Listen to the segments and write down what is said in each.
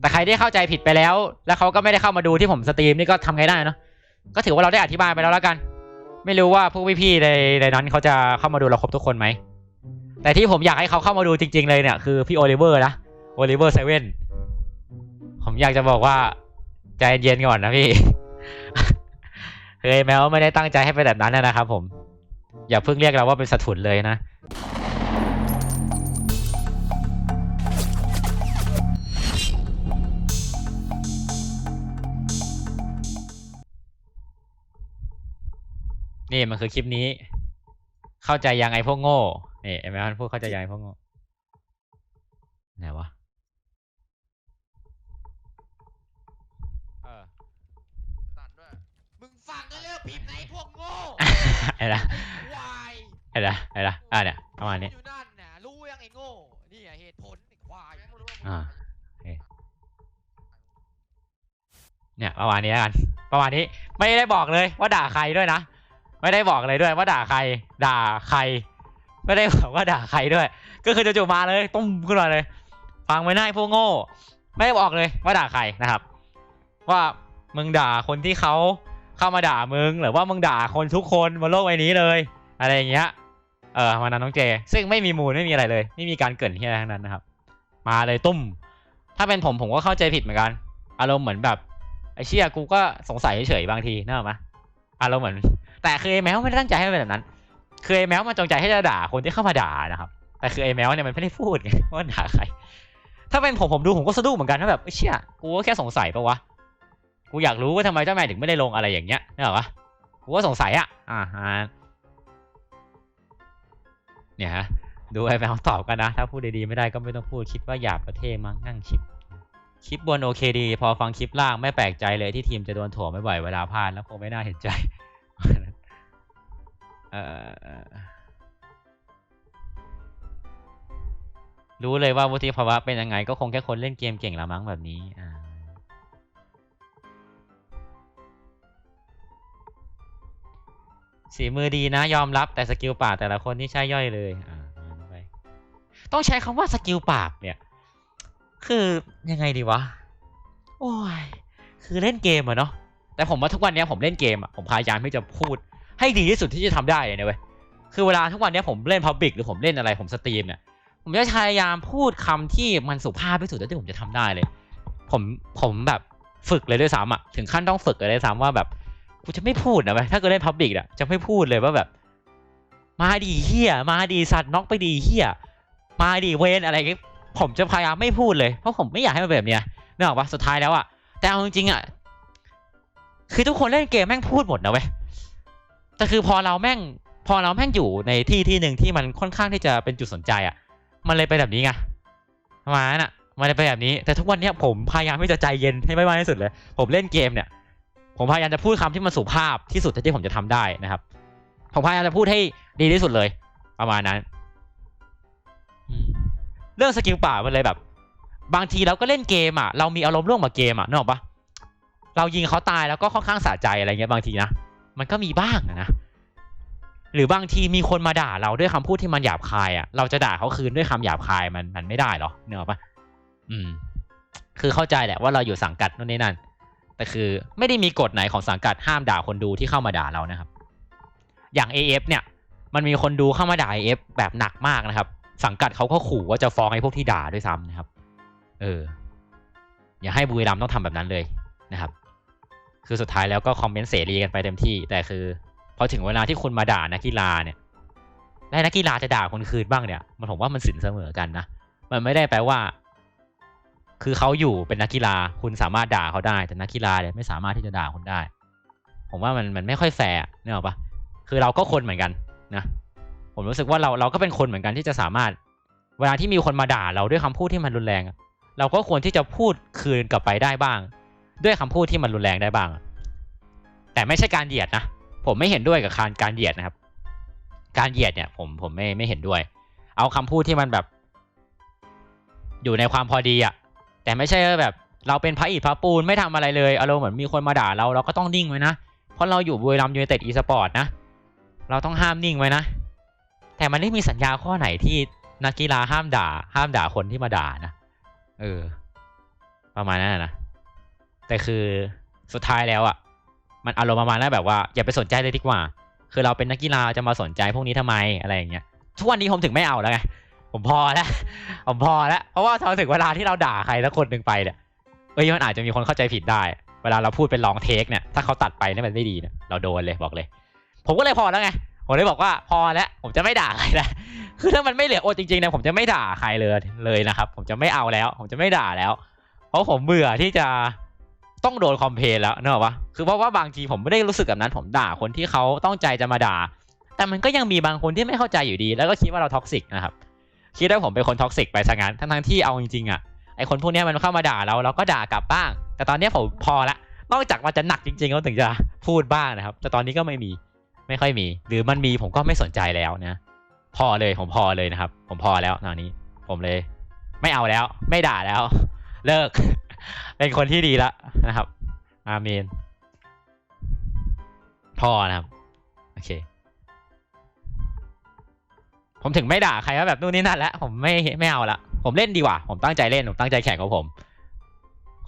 แต่ใครที่เข้าใจผิดไปแล้ว แล้วเขาก็ไม่ได้เข้ามาดูที่ผมสตรีมนี่ก็ทำไงได้เนาะก็ถือว่าเราได้อธิบายไปแล้วแล้วกัน ไม่รู้ว่าพวกพี่ๆในในนั้นเขาจะเข้ามาดูเราครบทุกคนไหมแต่ที่ผมอยากให้เขาเข้ามาดูจริง ๆ เลยเนี่ยคือพี่โอลิเวอร์นะโอลิเวอร์เซเว่นผมอยากจะบอกว่าใจเย็นๆก่อนนะพี่เฮ้ยแม้ว่าไม่ได้ตั้งใจให้เป็นแบบนั้นนะครับผม อย่าเพิ่งเรียกเราว่าเป็นสถุนเลยนะ นี่มันคือคลิปนี้ เข้าใจยังไงพวกโง่นี่ไอ้แมวมันพูดเข้าใจยังไงพวกโง่ไหนวะเออตัดด้วยมึงฟังก็เลิกพิมพ์ในพวกโง่ไอ้ละควายไอ้ละไอ้ละอะเนี่ยประมาณนี้อยู่นั่นน่ะรู้ยังไอ้โง่นี่ไงเหตุผลไอ้ควายอ่าโอเคเนี่ยประมาณนี้แล้วกันประมาณนี้ไม่ได้บอกเลยว่าด่าใครด้วยนะ ไม่ได้บอกเลยด้วยว่าด่าใคร ด่าใคร ไม่ได้บอกว่าด่าใครด้วย ก็คือจู่มาเลยตุ้มขึ้นมาเลยฟังไม่ได้พวกโง่ ไม่ได้บอกเลยว่าด่าใครนะครับ ว่ามึงด่าคนที่เขาเข้ามาด่ามึงหรือว่ามึงด่าคนทุกคนบนโลกใบนี้เลย อะไรอย่างเงี้ยเออมานั้นน้องเจ ซึ่งไม่มีมูลไม่มีอะไรเลย ไม่มีการเกรินที่อะไรทั้งนั้นนะครับ มาเลยตุ้ม ถ้าเป็นผมผมก็เข้าใจผิดเหมือนกัน อารมณ์เหมือนแบบไอ้เชี่ยกูก็สงสัยเฉยๆบางทีนึกออกไหมอารมณ์เหมือน แต่คือไอ้แมวไม่ได้ตั้งใจให้เป็นแบบนั้นคือไอ้แมวมันจงใจให้จะด่าคนที่เข้ามาด่านะครับ แต่คือไอ้แมวเนี่ยมันไม่ได้พูดไงว่าด่าใคร ถ้าเป็นผมผมดูผมก็สะดุ้งเหมือนกันนะแบบไอ้เชี่ยกูก็แค่สงสัยปะวะกูอยากรู้ว่าทำไมเจ้าแม่ถึงไม่ได้ลงอะไรอย่างเงี้ยนึกออกปะกูก็สงสัยอะอ่าฮะเนี่ยฮะดูไอ้แมวตอบกันนะ ถ้าพูดดีๆไม่ได้ก็ไม่ต้องพูดคิดว่าหยาบประเทศมั้งนั่งชิปคลิปบนโอเคดี พอฟังคลิปล่างไม่แปลกใจเลยที่ทีมจะโดนถ่วงไม่บ่อยเวลาพลาดแล้วคงไม่น่าเห็นใจ รู้เลยว่าวุฒิภาวะเป็นยังไง ก็คงแค่คนเล่นเกมเก่งละมั้งแบบนี้อ่าสีมือดีนะยอมรับแต่สกิลปากแต่ละคนนี่ใช่ย่อยเลยอ่าไปต้องใช้คำว่าสกิลปากเนี่ย คือยังไงดีวะ โอ้ย คือเล่นเกมอะเนาะแต่ผมว่าทุกวันนี้ผมเล่นเกมอะผมพยายามที่จะพูด ให้ดีที่สุดที่จะทำได้เลยนะเว้ยคือเวลาทุกวันนี้ผมเล่นพับบิกหรือผมเล่นอะไรผมสตรีมเนี่ยผมจะพยายามพูดคำที่มันสุภาพที่สุดที่ผมจะทำได้เลย ผมผมแบบฝึกเลยด้วยซ้ำอะถึงขั้นต้องฝึกเลยด้วยซ้ำว่าแบบกูจะไม่พูดนะเว้ยถ้าเกิดเล่นพับบิกอะจะไม่พูดเลยว่าแบบ มาดีเฮียมาดีสัตว์น็อกไปดีเฮียมาดีเวนอะไรอย่างงี้ผมจะพยายามไม่พูดเลยเพราะผมไม่อยากให้มันเป็นแบบเนี้ยนึกออกปะสุดท้ายแล้วอะแต่เอาจริงๆอะคือทุกคนเล่นเกมแม่งพูดหมดนะเว้ย แต่คือพอเราแม่งพอเราแม่งอยู่ในที่ที่หนึ่งที่มันค่อนข้างที่จะเป็นจุดสนใจอะมันเลยเป็นแบบนี้ไงมานั้นอะมันเลยเป็นแบบนี้ แต่ทุกวันเนี้ยผมพยายามที่จะใจเย็นให้ไม่มากที่สุดเลย ผมเล่นเกมเนี่ย ผมพยายามจะพูดคำที่มันสุภาพที่สุดที่ผมจะทำได้นะครับ ผมพยายามจะพูดให้ดีที่สุดเลย ประมาณนั้นเรื่องสกิลป่ามันเลยแบบ บางทีเราก็เล่นเกมอะ เรามีอารมณ์ร่วมกับเกมอะนึกออกปะเรายิงเขาตายแล้วก็ค่อนข้างสะใจอะไรเงี้ยบางทีนะ มันก็มีบ้างนะ หรือบางทีมีคนมาด่าเราด้วยคำพูดที่มันหยาบคายอะ เราจะด่าเขาคืนด้วยคำหยาบคายมันมันไม่ได้หรอเนออกปะอืม คือเข้าใจแหละว่าเราอยู่สังกัดนู่นนี่นั่น แต่คือไม่ได้มีกฎไหนของสังกัดห้ามด่าคนดูที่เข้ามาด่าเรานะครับ อย่าง AF เนี่ย มันมีคนดูเข้ามาด่า AF แบบหนักมากนะครับ สังกัดเขาก็ขู่ว่าจะฟ้องไอ้พวกที่ด่าด้วยซ้ำนะครับ เออ อย่าให้บุรีรัมต้องทำแบบนั้นเลยนะครับ คือสุดท้ายแล้วก็คอมเมนต์เสรีกันไปเต็มที่ แต่คือพอถึงเวลาที่คุณมาด่านักกีฬาเนี่ยและนักกีฬาจะด่าคนคืนบ้างเนี่ย มันผมว่ามันสินเสมอกันนะมันไม่ได้แปลว่า คือเขาอยู่เป็นนักกีฬาคุณสามารถด่าเขาได้ แต่นักกีฬาเนี่ยไม่สามารถที่จะด่าคุณได้ ผมว่ามันมันไม่ค่อยแฟร์เนี่ยหรอปะคือเราก็คนเหมือนกันนะผมรู้สึกว่าเราเราก็เป็นคนเหมือนกันที่จะสามารถ เวลาที่มีคนมาด่าเราด้วยคำพูดที่มันรุนแรง เราก็ควรที่จะพูดคืนกลับไปได้บ้าง ด้วยคำพูดที่มันรุนแรงได้บ้าง แต่ไม่ใช่การเหยียดนะ ผมไม่เห็นด้วยกับการการเหยียดนะครับ การเหยียดเนี่ย ผมผมไม่ไม่เห็นด้วย เอาคำพูดที่มันแบบ อยู่ในความพอดีอะแต่ไม่ใช่แบบเราเป็นพระอิฐพระปูนไม่ทำอะไรเลยอารมณ์เหมือนมีคนมาด่าเราเราก็ต้องนิ่งไว้นะ เพราะเราอยู่บุรีรัมย์ยูไนเต็ดอีสปอร์ตนะ เราต้องห้ามนิ่งไว้นะ แต่มันไม่มีสัญญาข้อไหนที่นักกีฬาห้ามด่า ห้ามด่าคนที่มาด่านะ เออ ประมาณนั้นนะ แต่คือสุดท้ายแล้วอะ มันอารมณ์ประมาณนั้นแบบว่าอย่าไปสนใจเลยดีกว่า คือเราเป็นนักกีฬาจะมาสนใจพวกนี้ทำไมอะไรอย่างเงี้ยทุกวันนี้ผมถึงไม่เอาแล้วไงผมพอแล้วผมพอแล้วเพราะว่าพอถึงเวลาที่เราด่าใครสักคนหนึ่งไปเนี่ยเอ้ยมันอาจจะมีคนเข้าใจผิดได้ เวลาเราพูดเป็นลองเทคเนี่ยถ้าเขาตัดไปเนี่ยมันไม่ดีเนี่ยเราโดนเลยบอกเลย ผมก็เลยพอแล้วไงผมเลยบอกว่าพอแล้วผมจะไม่ด่าใครแล้วคือถ้ามันไม่เหลือโอดจริงๆเนี่ยผมจะไม่ด่าใครเลยเลยนะครับ ผมจะไม่เอาแล้ว ผมจะไม่ด่าแล้ว เพราะผมเบื่อที่จะ ต้องโดนคอมเพลแล้วเนอะวะคือเพราะว่าบางทีผมไม่ได้รู้สึกแบบนั้นผมด่าคนที่เขาต้องใจจะมาด่า แต่มันก็ยังมีบางคนที่ไม่เข้าใจอยู่ดี แล้วก็คิดว่าเราท็อกซิกนะครับคิดว่าผมเป็นคนท็อกซิกไปซะงั้นทั้งๆที่เอาจริงๆอะไอคนพวกนี้มันเข้ามาด่าเราเราก็ด่ากลับบ้าง แต่ตอนนี้ผมพอละนอกจากมันจะหนักจริงๆแล้วถึงจะพูดบ้างนะครับ แต่ตอนนี้ก็ไม่มีไม่ค่อยมี หรือมันมีผมก็ไม่สนใจแล้วนะพอเลยผมพอเลยนะครับ ผมพอแล้วตอนนี้ ผมเลย ไม่เอาแล้ว ไม่ด่าแล้ว เลิก เป็นคนที่ดีแล้วนะครับ อาเมน พอนะครับ โอเค ผมถึงไม่ด่าใครว่าแบบนู่นนี่นั่นแล้วผมไม่ไม่เอาละผมเล่นดีกว่า ผมตั้งใจเล่น ผมตั้งใจแข่งของผม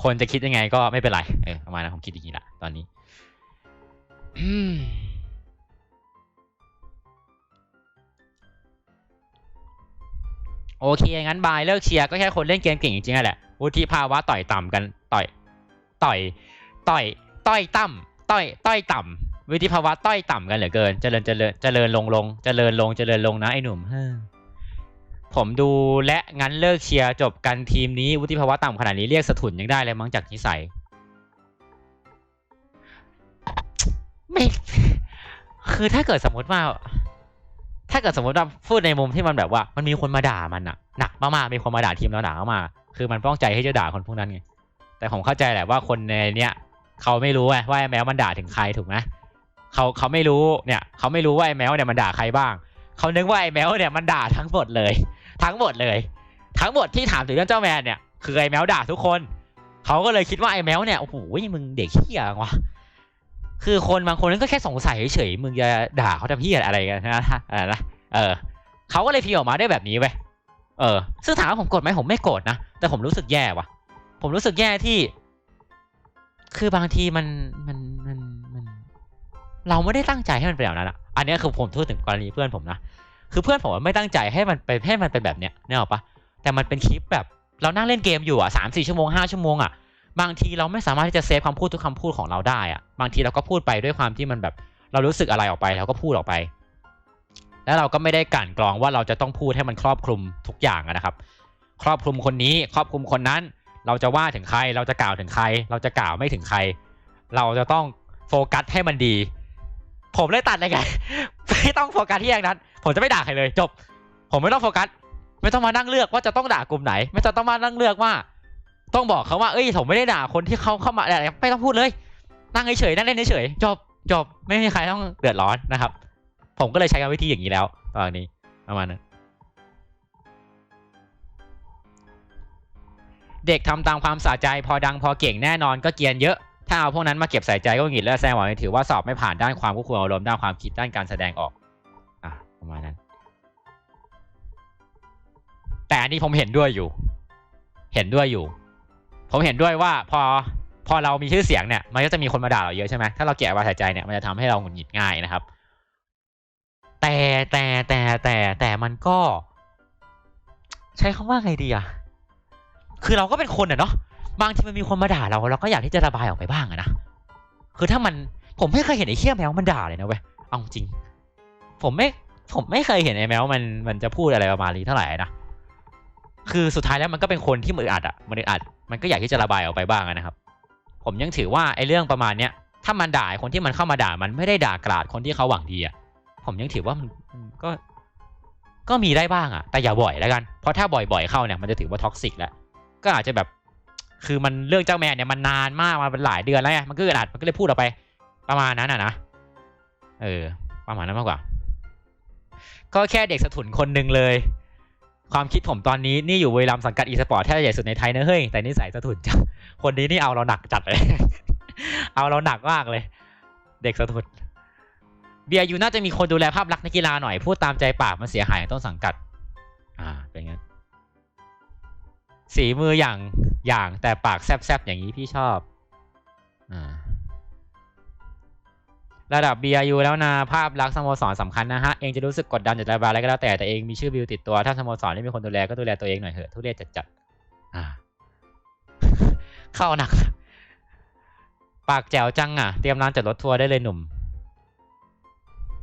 คนจะคิดยังไงก็ไม่เป็นไร เออประมาณนั้นผมคิดอย่างนี้ละตอนนี้โอเค งั้นบายเลิกเชียร์ก็แค่คนเล่นเกมเก่งจริงๆแหละ วุฒิภาวะต่อยต่ำกันต่อยต่อยต่อยต้อยต่ำต้อยต้อยต่ำวุฒิภาวะต้อยต่ำกันเหลือเกิน เจริญเจริญเจริญลงลงเจริญลงเจริญลงนะไอ้หนุ่มผมดูและงั้นเลิกเชียร์จบกันทีมนี้ วุฒิภาวะต่ำขนาดนี้เรียกสถุนยังได้เลยมั้งจากนิสัย ไม่คือถ้าเกิดสมมติว่า ถ้าเกิดสมมติว่าพูดในมุมที่มันแบบว่า มันมีคนมาด่ามันอะหนักมากๆมีคนมาด่าทีมเราหนักมาก คือมันป้องใจที่จะด่าคนพวกนั้นไงแต่ผมเข้าใจแหละว่าคนในเนี้ยเขาไม่รู้ไงว่าไอ้แมวมันด่าถึงใครถูกไหมเขาเขาไม่รู้เนี่ยเขาไม่รู้ว่าไอ้แมวเนี่ยมันด่าใครบ้างเขานึกว่าไอ้แมวเนี่ยมันด่าทั้งหมดเลย ทั้งหมดเลย ทั้งหมดที่ถามถึงเรื่องเจ้าแมนเนี่ยคือไอ้แมวด่าทุกคนเขาก็เลยคิดว่าไอ้แมวเนี่ยโอ้โหมึงเด็กเหี้ยงวะคือคนบางคนก็แค่สงสัยเฉยๆมึงจะด่าเขาทำเหี้ยอะไรกันนะอะนะเออเขาก็เลยพิมพ์ออกมาได้แบบนี้เว้ยเออ ซึ่งถามว่าผมโกรธไหมผมไม่โกรธนะ แต่ผมรู้สึกแย่ว่ะ ผมรู้สึกแย่ที่ คือบางทีมันมันมันมัน เราไม่ได้ตั้งใจให้มันเป็นแบบนั้นอะอันนี้คือผมพูดถึงกรณีเพื่อนผมนะคือเพื่อนผมไม่ตั้งใจให้มันเป็นให้มันเป็นแบบเนี้ยเนี่ยหรอกปะแต่มันเป็นคลิปแบบเรานั่งเล่นเกมอยู่อะสามสี่ชั่วโมงห้าชั่วโมงอะบางทีเราไม่สามารถที่จะเซฟคำพูดทุกคำพูดของเราได้อะบางทีเราก็พูดไปด้วยความที่มันแบบ เรารู้สึกอะไรออกไปเราก็พูดออกไป แล้วเราก็ไม่ได้กั่นกรองว่าเราจะต้องพูดให้มันครอบคลุมทุกอย่างนะครับ ครอบคลุมคนนี้ครอบคลุมคนนั้น เราจะว่าถึงใคร เราจะกล่าวถึงใคร เราจะกล่าวไม่ถึงใคร เราจะต้องโฟกัสให้มันดี ผมเลยตัดเลยไงไม่ต้องโฟกัสที่อย่างนั้น ผมจะไม่ด่าใครเลยจบ ผมไม่ต้องโฟกัส ไม่ต้องมานั่งเลือกว่าจะต้องด่ากลุ่มไหน ไม่ต้องมานั่งเลือกว่า ต้องบอกเขาว่าเอ้ยผมไม่ได้ด่าคนที่เขาเข้ามาอะไรไม่ต้องพูดเลย นั่งเฉยๆนั่งเล่นเฉยๆจบจบไม่มีใครต้องเดือดร้อนนะครับ ผมก็เลยใช้กรรมวิธีอย่างนี้แล้วตอนนี้ประมาณนั้น เด็กทำตามความสะใจพอดังพอเก่งแน่นอนก็เกียนเยอะ ถ้าเอาพวกนั้นมาเก็บใส่ใจก็หงิดและแซงหวังถือว่าสอบไม่ผ่านด้านความควบคุมอารมณ์ด้านความคิดด้านการแสดงออกอะประมาณนั้น แต่อันนี้ผมเห็นด้วยอยู่ เห็นด้วยอยู่ ผมเห็นด้วยว่าพอพอเรามีชื่อเสียงเนี่ย มันก็จะมีคนมาด่าเราเยอะใช่ไหมถ้าเราเก็บไว้ใส่ใจเนี่ยมันจะทำให้เราหงุดหงิดง่ายนะครับ แต่แต่แต่แต่แต่มันก็ ใช้คำว่าไงดีอะ คือเราก็เป็นคนอะเนาะบางทีมันมีคนมาด่าเราเราก็อยากที่จะระบายออกไปบ้างอะนะคือถ้ามันผมไม่เคยเห็นไอ้เขี้ยแมวมันด่าเลยนะเว้ยเอาจริง ผมไม่ผมไม่เคยเห็นไอ้แมวมันมันจะพูดอะไรประมาณนี้เท่าไหร่นะคือสุดท้ายแล้วมันก็เป็นคนที่มืออัดอะมันอึดอัด มันก็อยากที่จะระบายออกไปบ้างนะครับ ผมยังถือว่าไอ้เรื่องประมาณเนี้ยถ้ามันด่าคนที่มันเข้ามาด่ามันไม่ได้ด่ากราดคนที่เขาหวังดีอะผมยังถือว่ามันมันก็ก็มีได้บ้างอะแต่อย่าบ่อยแล้วกันเพราะถ้าบ่อยๆเข้าเนี่ยมันจะถือว่าท็อกซิกแล้ว ก็อาจจะแบบ คือมันเรื่องเจ้าแม่เนี่ยมันนานมากมาเป็นหลายเดือนแล้วไงมันก็อึดอัดมันก็เลยพูดออกไป ประมาณนั้นอะนะเออ ประมาณนั้นมากกว่า ก็แค่เด็กสถุนคนหนึ่งเลย ความคิดผมตอนนี้นี่อยู่บุรีรัมสังกัดอีสปอร์ตแทบใหญ่สุดในไทยนะเฮ้ยแต่นี่ใส่สถุนจังคนนี้นี่เอาเราหนักจัดเลย เอาเราหนักมากเลย เด็กสถุนเบียร์ยูน่าจะมีคนดูแลภาพลักษณ์นักกีฬาหน่อยพูดตามใจปากมันเสียหายต้นสังกัด อ่า เป็นงั้น สีมืออย่างอย่างแต่ปากแซบๆอย่างนี้พี่ชอบอ่าระดับ BRU แล้วนะภาพลักษณ์สโมสรสำคัญนะฮะ เองจะรู้สึกกดดันจากระบายอะไรก็แล้วแต่แต่เองมีชื่อบิวติดตัว ถ้าสโมสรไม่มีคนดูแลก็ดูแลตัวเองหน่อยเถอะทุเรศจัดๆอ่าเข้าหนัก ปากแจ๋วจังอะ เตรียมร้านจัดรถทัวร์ได้เลยหนุ่ม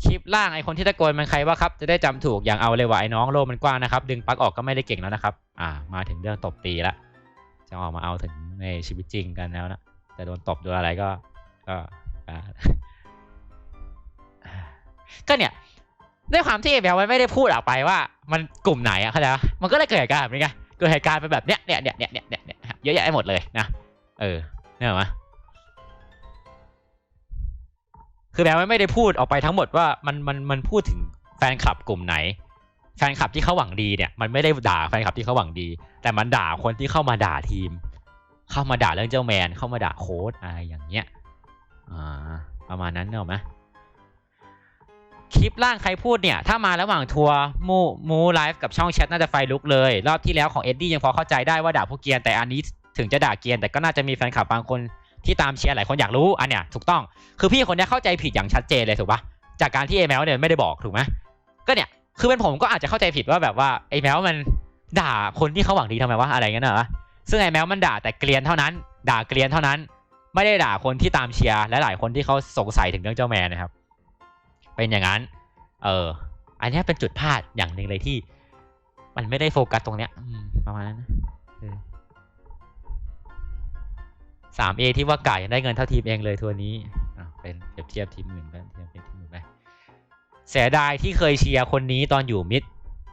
คลิปล่างไอคนที่ตะโกนมันใครวะครับจะได้จำถูกอย่างเอาเลยว่ะไอ้น้องโลมันกว้างนะครับ ดึงปลั๊กออกก็ไม่ได้เก่งแล้วนะครับ อ่า มาถึงเรื่องตบตีละจะออกมาเอาถึงในชีวิตจริงกันแล้วนะแต่โดนตบโดนอะไรก็ก็อ่าก็เนี่ยด้วยความที่เอเบลมันไม่ได้พูดออกไปว่า มันกลุ่มไหนอะเข้าใจปะมันก็เลยเกิดเหตุการณ์แบบนี้ไงเกิดเหตุการณ์เป็นแบบเนี้ยเนี่ยเนี่ยเนี่ยเนี่ยเนี่ยเยเยอะแยะไปหมดเลยนะเออเนี่ยหรอ คือแบลไม่ได้พูดออกไปทั้งหมดว่ามันมันมันพูดถึงแฟนคลับกลุ่มไหน แฟนคลับที่เขาหวังดีเนี่ย มันไม่ได้ด่าแฟนคลับที่เขาหวังดี แต่มันด่าคนที่เข้ามาด่าทีม เข้ามาด่าเรื่องเจ้าแมน เข้ามาด่าโค้ดอะไรอย่างเงี้ยอ่าประมาณนั้นเนอะไหมคลิปล่างใครพูดเนี่ย ถ้ามาระหว่างทัวร์มูมูไลฟ์กับช่องแชทน่าจะไฟลุกเลย รอบที่แล้วของเอ็ดดี้ยังพอเข้าใจได้ว่าด่าพวกเกียนแต่อันนี้ถึงจะด่าเกียนแต่ก็น่าจะมีแฟนคลับบางคน ที่ตามเชียร์หลายคนอยากรู้อันเนี้ยถูกต้องคือพี่คนเนี้ยเข้าใจผิดอย่างชัดเจนเลยถูกปะจากการที่เอเมลเนี่ยไม่ได้บอกถูกไหมก็เนี่ยคือเป็นผมก็อาจจะเข้าใจผิดว่าแบบว่าไอเมลมันด่าคนที่เขาหวังดีทำไมวะอะไรเงี้ยเนอะซึ่งไอเมลมันด่าแต่เกรียนเท่านั้น ด่าเกรียนเท่านั้น ไม่ได้ด่าคนที่ตามเชียร์และหลายคนที่เขาสงสัยถึงเรื่องเจ้าแมนนะครับ เป็นอย่างนั้น เออ อันเนี้ยเป็นจุดพลาดอย่างหนึ่งเลยที่ มันไม่ได้โฟกัสตรงเนี้ยประมาณนั้นนะ สามเอที่ว่าไก่ยังได้เงินเท่าทีมเองเลยทัวร์นี้เป็นเปรียบเทียบทีมอื่นไปเทียบเป็นทีมอื่นไปเสียดายที่เคยเชียร์คนนี้ตอนอยู่มิด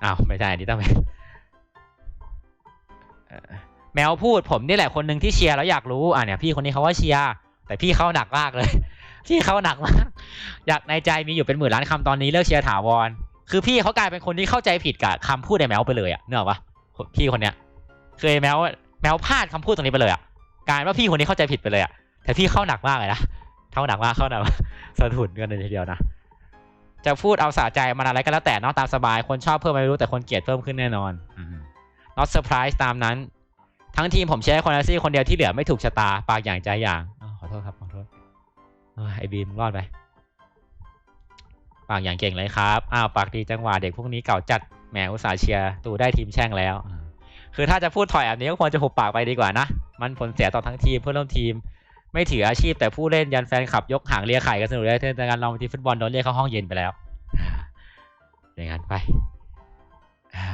อ้าวไม่ใช่อันนี้ต้องเป็นแมวพูดผมนี่แหละคนหนึ่งที่เชียร์แล้วอยากรู้อะเนี่ยพี่คนนี้เขาว่าเชียร์แต่พี่เขาหนักมากเลย พี่เขาหนักมากอยากในใจมีอยู่เป็นหมื่นล้านคำตอนนี้เลิกเชียร์ถาวร คือพี่เขากลายเป็นคนที่เข้าใจผิดกับคำพูดไอ้แมวไปเลยอะเนอะปะพี่คนเนี้ยเคือไอ้แมวแมวพลาดคำพูดตรงนี้ไปเลยอะ กายเป็นว่าพี่คนนี้เข้าใจผิดไปเลยอะแต่พี่เข้าหนักมากเลยนะเข้าหนักมากเข้าหนักสะทุนกันเลยทีเดียวนะจะพูดเอาสะใจมันอะไรก็แล้วแต่เนอกตามสบายคนชอบเพิ่มไม่รู้แต่คนเกลียดเพิ่มขึ้นแน่นอน not surprise ตามนั้น ทั้งทีมผมเชียร์คนละซี่คนเดียวที่เหลือไม่ถูกชะตาปากอย่างใจอย่างขอโทษครับขอโทษไอ้บีมรอดไปปากอย่างเก่งเลยครับอ้าวปากดีจังหวะเด็กพวกนี้เก่าจัดแหมอุตส่าห์เชียร์ตูได้ทีมแช่งแล้ว คือถ้าจะพูดถอยแบบนี้ก็ควรจะหุบปากไปดีกว่านะ มันผลเสียต่อทั้งทีมเพื่อนร่วมทีม ไม่ถืออาชีพแต่ผู้เล่นยันแฟนคลับยกหางเลียไข่กันสนุกเลยในการลองทีฟุตบอลโดนเรียกเข้าห้องเย็นไปแล้วอย่างนั้นไปอ่า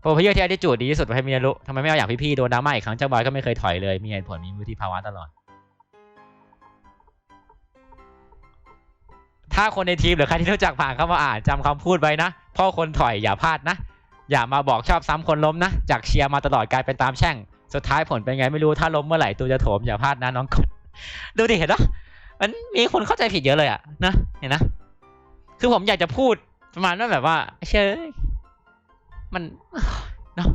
โปรเพเยอที่อดิจูดดีที่สุดให้มีนารุทำไมไม่เอาอย่างพี่ๆโดนดราม่าอีกครั้งเจ้าบอยก็ไม่เคยถอยเลย มีเหตุผลมีมือที่ภาวะตลอด ถ้าคนในทีมหรือใครที่รู้จักผ่านเข้ามาอ่านจำคำพูดไว้นะพ่อคนถอยอย่าพลาดนะ อย่ามาบอกชอบซ้ำคนล้มนะ จากเชียร์มาตลอดกลายเป็นตามแช่ง สุดท้ายผลเป็นไงไม่รู้ถ้าล้มเมื่อไหร่ตูจะโถมอย่าพลาดนะน้องกดดูดิเห็นปะมันมีคนเข้าใจผิดเยอะเลยอะนะเห็นนะ คือผมอยากจะพูดประมาณว่าแบบว่า เชื่อมันเนาะ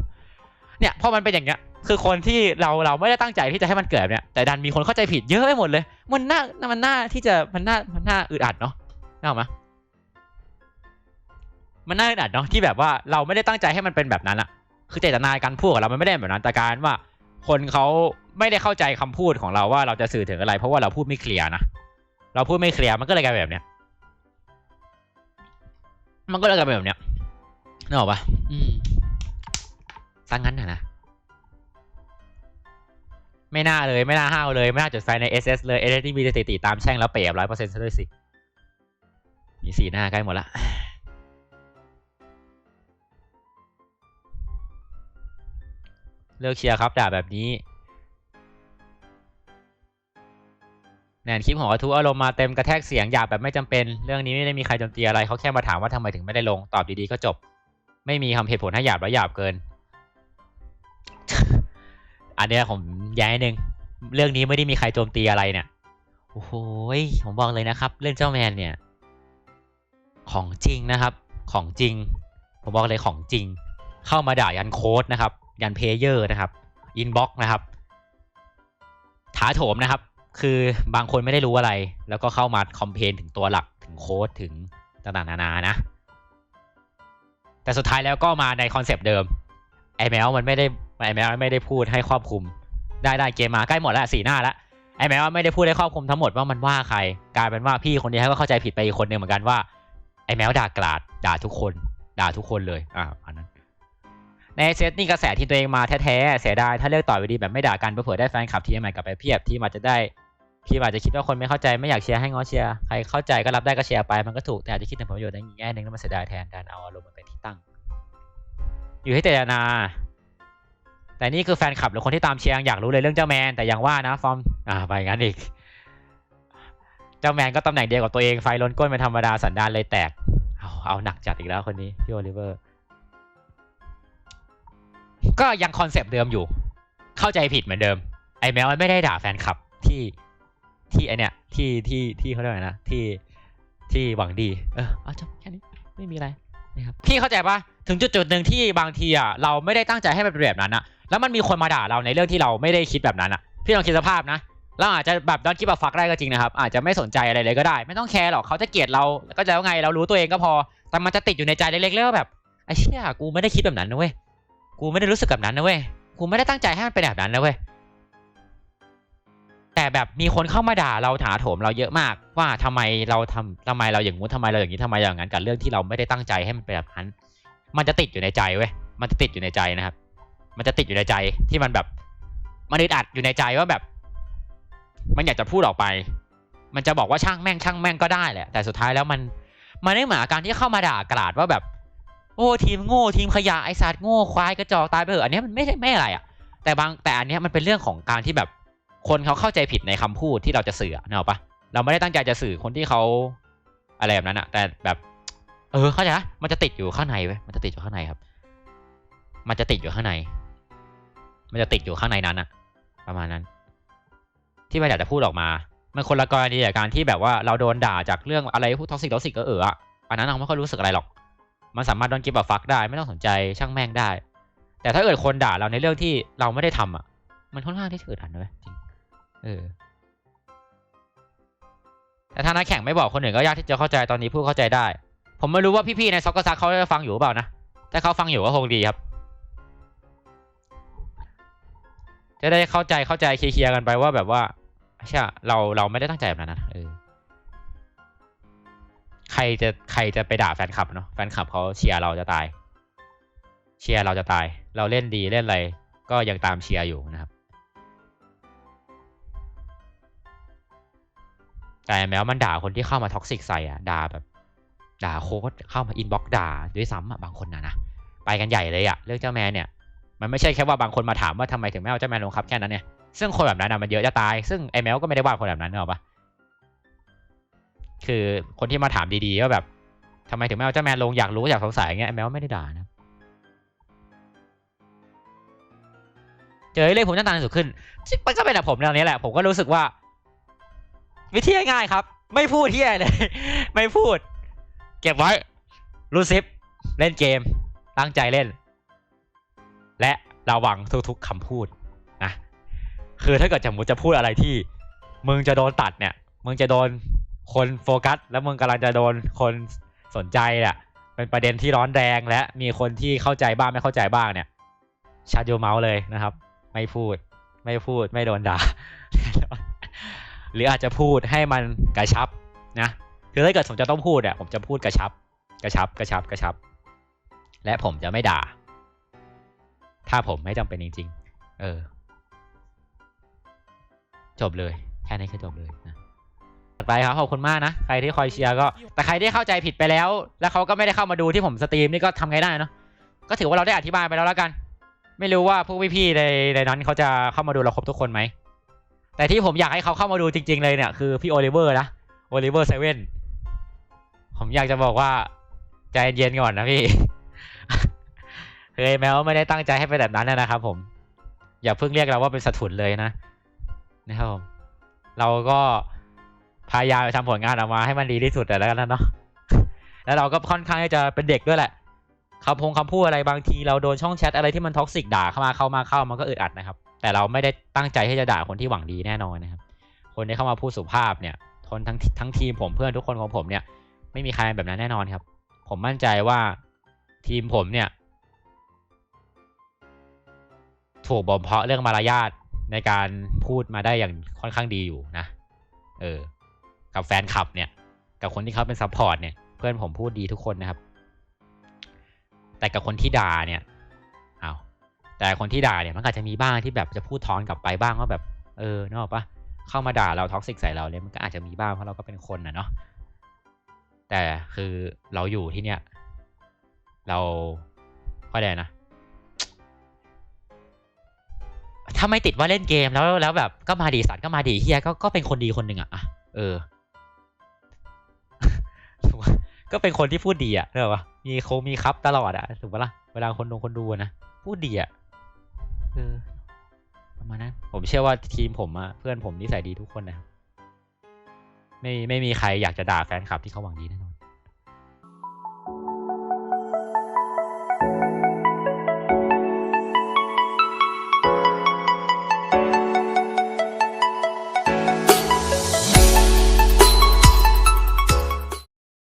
เนี่ยพอมันเป็นอย่างเงี้ย คือคนที่เราเราไม่ได้ตั้งใจที่จะให้มันเกิดเนี่ยแต่ดันมีคนเข้าใจผิดเยอะไปหมดเลย มันน่ามันน่าที่จะมันน่ามันน่าอึดอัดเนาะนึกออกไห มมันน่าอึดอัดเนาะที่แบบว่าเราไม่ได้ตั้งใจให้มันเป็นแบบนั้นอะคือเจตนาการพูดของเรามันไม่ได้แบบนั้นแต่การว่า คนเขาไม่ได้เข้าใจคำพูดของเราว่าเราจะสื่อถึงอะไร เพราะว่าเราพูดไม่เคลียร์นะเราพูดไม่เคลียร์มันก็เลยกลายเป็นแบบเนี้ยมันก็เลยกลายเป็นแบบเนี้ยนึกออกปะอืมซังงั้นนะนะไม่น่าเลยไม่น่าห้าวเลย ไม่น่าจดไฟใน SS เลย SS ที่มีสถิติตามแช่งแล้วเปรียบร้อยเปอร์เซ็นต์ซะด้วยสิ มีสีหน้าใกล้หมดละ เลิกเชียร์ครับด่าแบบนี้แนนคลิปของกระทู้อารมณ์มาเต็มกระแทกเสียงหยาบแบบไม่จำเป็น เรื่องนี้ไม่ได้มีใครโจมตีอะไรเขาแค่มาถามว่าทำไมถึงไม่ได้ลง ตอบดีๆก็จบ ไม่มีคำเหตุผลให้หยาบและหยาบเกิน อันเนี้ยผมย้งนิดนึงเรื่องนี้ไม่ได้มีใครโจมตีอะไรเนี่ยโอ้โหยผมบอกเลยนะครับ เรื่องเจ้าแมนเนี่ย ของจริงนะครับ ของจริง ผมบอกเลยของจริง เข้ามาด่ายันโค้ดนะครับ ยันเพเยอร์นะครับอินบ็อกนะครับ ถาโถมนะครับ คือบางคนไม่ได้รู้อะไร แล้วก็เข้ามาคอมเพนถึงตัวหลักถึงโค้ดถึงต่างๆนานานะ แต่สุดท้ายแล้วก็มาในคอนเซปต์เดิมไอแมวมันไม่ได้ไอแมวไม่ได้พูดให้ครอบคลุม ได้ได้เกมมาใกล้หมดแล้วสี่หน้าล้วไอแมวไม่ได้พูดให้ครอบคลุมทั้งหมดว่ามันว่าใคร กลายเป็นว่าพี่คนนี้ก็เข้าใจผิดไปอีกคนหนึ่งเหมือนกันว่าไอแมวด่ากลาดด่าทุกคน ด่าทุกคนเลยอ่าอันนั้น ในเซตนี่กระแสที่ตัวเองมาแท้ๆเสียดายถ้าเลือกต่อยไปดีแบบไม่ด่ากันเผื่อได้แฟนคลับทีมใหม่กลับไปเพียบที่มาจจะได้ที่อาจจะคิดว่าคนไม่เข้าใจไม่อยากเชียร์ให้ง้อเชียร์ใครเข้าใจก็รับได้ก็เชียร์ไปมันก็ถูกแต่อาจจะคิดถึงผลประโยชน์ในแง่หนึ่งแล้วมันเสียดายแทนการเอาอารมณ์มาเป็นที่ตั้ง อยู่ที่เจตนา แต่นี่คือแฟนคลับหรือคนที่ตามเชียร์อยากรู้เลยเรื่องเจ้าแมนแต่อยังว่านะฟอร์มอ่าไปงั้นอีก เจ้าแมนก็ตำแหน่งเดียวกับตัวเองไฟล้นก้นเป็นธรรมดาสันดานเลยแตกเอาเอาหนักจัดอีกแล้วคนนี้พี่โอลิเวอร์ ก็ยังคอนเซปต์เดิมอยู่ เข้าใจผิดเหมือนเดิม ไอแมวมันไม่ได้ด่าแฟนคลับที่ที่ไอเนี่ยที่ที่ที่เขาเรียกว่าไงนะที่ที่หวังดี เออเอาจบแค่นี้ไม่มีอะไรนะครับพี่เข้าใจปะถึงจุดจุดหนึ่งที่บางทีอะเราไม่ได้ตั้งใจให้มันเป็นแบบนั้นอะแล้วมันมีคนมาด่าเราในเรื่องที่เราไม่ได้คิดแบบนั้นอะพี่ลองคิดสภาพนะเราอาจจะแบบดอนคิดแบบฟักได้ก็จริงนะครับ อาจจะไม่สนใจอะไรเลยก็ได้ ไม่ต้องแคร์หรอกเขาจะเกลียดเราก็จะแล้วไงเรารู้ตัวเองก็พอ แต่มันจะติดอยู่ในใจเล็กๆแล้วแบบไอ้เชี่ยกูไม่ได้คิดแบบนั้นนะเว้ย กูไม่ได้รู้สึกแบบนั้นนะเว้ย กูไม่ได้ตั้งใจให้มันเป็นแบบนั้นนะเว้ย แต่แบบมีคนเข้ามาด่าเราถาโถมเราเยอะมาก ว่าทำไมเราทำทำไมเราอย่างงู้นทำไมเราอย่างนี้ทำไมอย่างนั้นกับเรื่องที่เราไม่ได้ตั้งใจให้มันเป็นแบบนั้น มันจะติดอยู่ในใจเว้ย มันจะติดอยู่ในใจนะครับ มันจะติดอยู่ในใจที่มันแบบมันอึดอัดอยู่ในใจว่าแบบ มันอยากจะพูดออกไป มันจะบอกว่าช่างแม่งช่างแม่งก็ได้แหละ แต่สุดท้ายแล้วมันมันไม่เหมือนการที่เข้ามาด่ากราดว่าแบบ โอ้ทีมโง่ทีมขยะไอสัตว์โง่ควายกระจอกตายไปเถอะอันนี้มันไม่ใช่ไม่อะไรอะแต่บางแต่อันนี้มันเป็นเรื่องของการที่แบบคนเขาเข้าใจผิดในคำพูดที่เราจะสื่อเนอะปะเราไม่ได้ตั้งใจจะสื่อคนที่เขาอะไรแบบนั้นอะแต่แบบ เออเข้าใจปะมันจะติดอยู่ข้างในเว้ยมันจะติดอยู่ข้างในครับ มันจะติดอยู่ข้างใน มันจะติดอยู่ข้างในนั้นอะประมาณนั้น ที่มันอยากจะพูดออกมา มันคนละกรณีกับการที่แบบว่าเราโดนด่าจากเรื่องอะไรพูดท็อกซิกท็อกซิกก็เอออะอันนั้นเราไม่ค่อยรู้สึกอะไรหรอก มันสามารถโดนกิฟต์ฟักได้ไม่ต้องสนใจช่างแม่งได้ แต่ถ้าเกิดคนด่าเราในเรื่องที่เราไม่ได้ทำอะ มันค่อนข้างที่จะอึดอัดเลยจริงเออแต่ถ้านักแข่งไม่บอกคนอื่นก็ยากที่จะเข้าใจตอนนี้พูดเข้าใจได้ ผมไม่รู้ว่าพี่ๆในซ็อกเกอร์ซักเขาจะฟังอยู่หรือเปล่านะถ้าเขาฟังอยู่ก็คงดีครับ จะได้เข้าใจเข้าใจเคลียร์กันไปว่าแบบว่าใช่เราเราไม่ได้ตั้งใจแบบนั้นนะเออ ใครจะใครจะไปด่าแฟนคลับเนาะแฟนคลับเขาเชียร์เราจะตาย เชียร์เราจะตาย เราเล่นดีเล่นอะไรก็ยังตามเชียร์อยู่นะครับแต่แม้ว่ามันด่าคนที่เข้ามาท็อกซิกใส่อะด่าแบบ ด่าโค้ดเข้ามาอินบ็อกด่าด้วยซ้ำอะบางคนนะนะไปกันใหญ่เลยอะเรื่องเจ้าแมนเนี่ยมันไม่ใช่แค่ว่าบางคนมาถามว่าทำไมถึงไม่เอาเจ้าแมนลงครับแค่นั้นเนี่ยซึ่งคนแบบนั้นอะมันเยอะจะตายซึ่งไอ้แมวก็ไม่ได้ว่าคนแบบนั้นเนอะปะ คือคนที่มาถามดีๆว่าแบบทำไมถึงไม่เอาเจ้าแมนลงอยากรู้อยากสงสัยอย่างเงี้ยไอ้แมวไม่ได้ด่านะเจอเรื่องผมน้ำตาลสุดขึ้นมันก็เป็นแบบผมแนวนี้แหละ ผมก็รู้สึกว่า วิธีง่ายครับ ไม่พูดที่อะไรเลย ไม่พูด เก็บไว้รู้ซิปเล่นเกม ตั้งใจเล่น และระวังทุกๆคำพูดนะคือถ้าเกิดสมมติจะพูดอะไรที่ มึงจะโดนตัดเนี่ย มึงจะโดน คนโฟกัส แล้วมึงกำลังจะโดนคนสนใจเนี่ยเป็นประเด็นที่ร้อนแรงและมีคนที่เข้าใจบ้างไม่เข้าใจบ้างเนี่ยชาร์จโยเมาส์เลยนะครับ ไม่พูด ไม่พูดไม่โดนด่าหรืออาจจะพูดให้มันกระชับนะคือถ้าเกิดผมจะต้องพูดอะผมจะพูดกระชับ กระชับ กระชับ กระชับ และผมจะไม่ด่า ถ้าผมไม่จำเป็นจริง ๆ เออ จบเลย แค่นี้คือจบเลยนะ ไปครับขอบคุณมากนะ ใครที่คอยเชียร์ก็ แต่ใครที่เข้าใจผิดไปแล้ว แล้วเขาก็ไม่ได้เข้ามาดูที่ผมสตรีมนี่ก็ทำไงได้เนาะก็ถือว่าเราได้อธิบายไปแล้วแล้วกัน ไม่รู้ว่าพวกพี่ๆในในนั้นเขาจะเข้ามาดูเราครบทุกคนไหมแต่ที่ผมอยากให้เขาเข้ามาดูจริง ๆ เลยเนี่ยคือพี่โอลิเวอร์นะโอลิเวอร์เซเว่นผมอยากจะบอกว่าใจเย็นก่อนนะพี่เฮ้ยแม้ว่าไม่ได้ตั้งใจให้เป็นแบบนั้นนะครับผม อย่าเพิ่งเรียกเราว่าเป็นสถุนเลยนะนะครับผมเราก็ พยายามทำผลงานออกมาให้มันดีที่สุดแต่แล้วกันนะเนาะแล้วเราก็ค่อนข้างจะเป็นเด็กด้วยแหละคำพงคำพูดอะไรบางทีเราโดนช่องแชทอะไรที่มันท็อกซิกด่าเข้ามาเข้ามาเข้ามันก็อึดอัดนะครับ แต่เราไม่ได้ตั้งใจที่จะด่าคนที่หวังดีแน่นอนนะครับ คนที่เข้ามาพูดสุภาพเนี่ยคนทั้งทั้งทีมผมเพื่อนทุกคนของผมเนี่ย ไม่มีใครแบบนั้นแน่นอนครับ ผมมั่นใจว่าทีมผมเนี่ย ถูกบ่มเพาะเรื่องมารยาทในการพูดมาได้อย่างค่อนข้างดีอยู่นะ เออ กับแฟนคลับเนี่ย กับคนที่เขาเป็นซัพพอร์ตเนี่ย เพื่อนผมพูดดีทุกคนนะครับ แต่กับคนที่ด่าเนี่ยเอาวแต่คนที่ด่าเนี่ยมันก็อาจจะมีบ้างที่แบบจะพูดท้อนกลับไปบ้างว่าแบบ เออนอกปะเข้ามาด่าเราท็อกซิกใส่เราเลยมันก็อาจจะมีบ้างเพราะเราก็เป็นคนนะเนาะแต่คือเราอยู่ที่เนี่ย เราก็ได้นะถ้าไม่ติดว่าเล่นเกมแล้วแล้วแบบก็มาดีสัตว์ก็มาดีเฮียก็ก็เป็นคนดีคนหนึ่งอะอะเออ ก็เป็นคนที่พูดดีอะเนกอะวะมีโคมีครับตลอดอะถูกปะล่ะเวลาคนดูคนดูนะพูดดีอะเออประมาณนั้นผมเชื่อว่าทีมผมอะเพื่อนผมนิสัยดีทุกคนนะครับไม่ไม่มีใครอยากจะด่าแฟนคลับที่เขาหวังดีแน่นอน